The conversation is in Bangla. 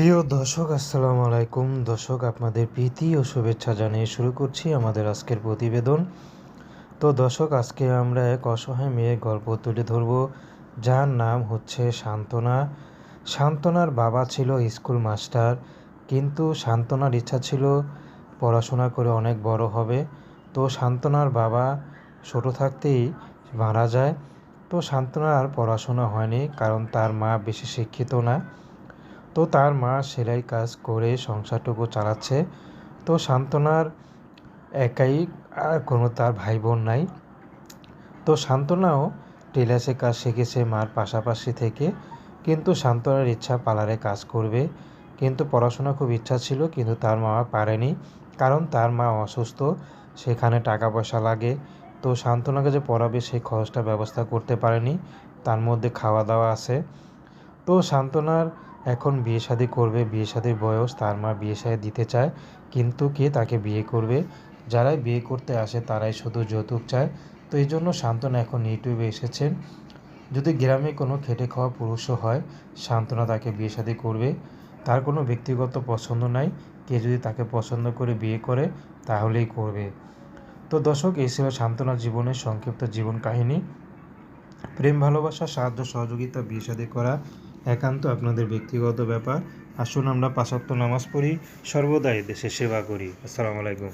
প্রিয় দর্শক, আসসালামু আলাইকুম। দর্শক, আপনাদের প্রীতি ও শুভেচ্ছা জানিয়ে শুরু করছি আমাদের আজকের প্রতিবেদন। তো দর্শক, আজকে আমরা এক অসহায় মেয়ের গল্প তুলে ধরব, যার নাম হচ্ছে শান্তনা। শান্তনার বাবা ছিল স্কুল মাস্টার, কিন্তু শান্তনার ইচ্ছা ছিল পড়াশোনা করে অনেক বড় হবে। তো শান্তনার বাবা ছোট থাকতেই মারা যায়। তো শান্তনার পড়াশোনা হয়নি, কারণ তার মা বেশি শিক্ষিত না। তো তার মা সেলাই কাজ করে সংসারটুকু চালাচ্ছে। তো সান্ত্বনার একাই আর কোনো তার ভাই বোন নাই। তো সান্ত্বনাও টেলার্সে কাজ শিখেছে মার পাশাপাশি থেকে। কিন্তু সান্ত্বনার ইচ্ছা পার্লারে কাজ করবে। কিন্তু পড়াশোনা খুব ইচ্ছা ছিল, কিন্তু তার মা পারেনি। কারণ তার মা অসুস্থ, সেখানে টাকা পয়সা লাগে। তো সান্ত্বনাকে যে পড়াবে সেই খরচটা ব্যবস্থা করতে পারেনি। তার মধ্যে খাওয়া দাওয়া আছে। তো সান্ত্বনার এখন বিয়ে শাদি করবে, বিয়ে শাদির বয়স তার মা বিয়ে শাদি দিতে চায়, কিন্তু কে তাকে বিয়ে করবে? যারাই বিয়ে করতে আসে তারাই শুধু যৌতুক চায়। তো এই জন্য সান্ত্বনা এখন ইউটিউবে এসেছেন। যদি গ্রামে কোনো খেটে খাওয়া পুরুষও হয় সান্ত্বনা তাকে বিয়ে শাদি করবে। তার কোনো ব্যক্তিগত পছন্দ নাই। কে যদি তাকে পছন্দ করে বিয়ে করে, তাহলেই করবে। তো দর্শক, এই ছিল সান্ত্বনার জীবনের সংক্ষিপ্ত জীবন কাহিনী। প্রেম, ভালোবাসা, সাহায্য, সহযোগিতা, বিয়ে শাদী করা একান্ত আপনাদের ব্যক্তিগত ব্যাপার। আসুন আমরা পাঁচাত্তর নামাজ পড়ি, সর্বদাই দেশে সেবা করি। আসসালামু আলাইকুম।